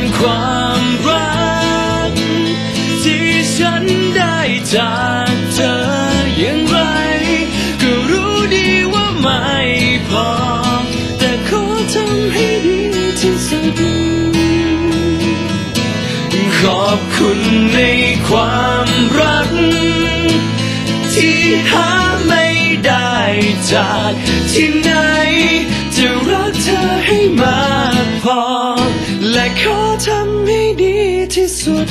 แทนความรัก ที่ฉันได้จากเธออย่างไร ก็รู้ดีว่าไม่พอ แต่ขอทำให้ดีที่สุด ขอบคุณในความรัก ที่หาไม่ได้จากที่ไหน จะรักเธอให้มากพอ และขอทำให้ดีที่สุด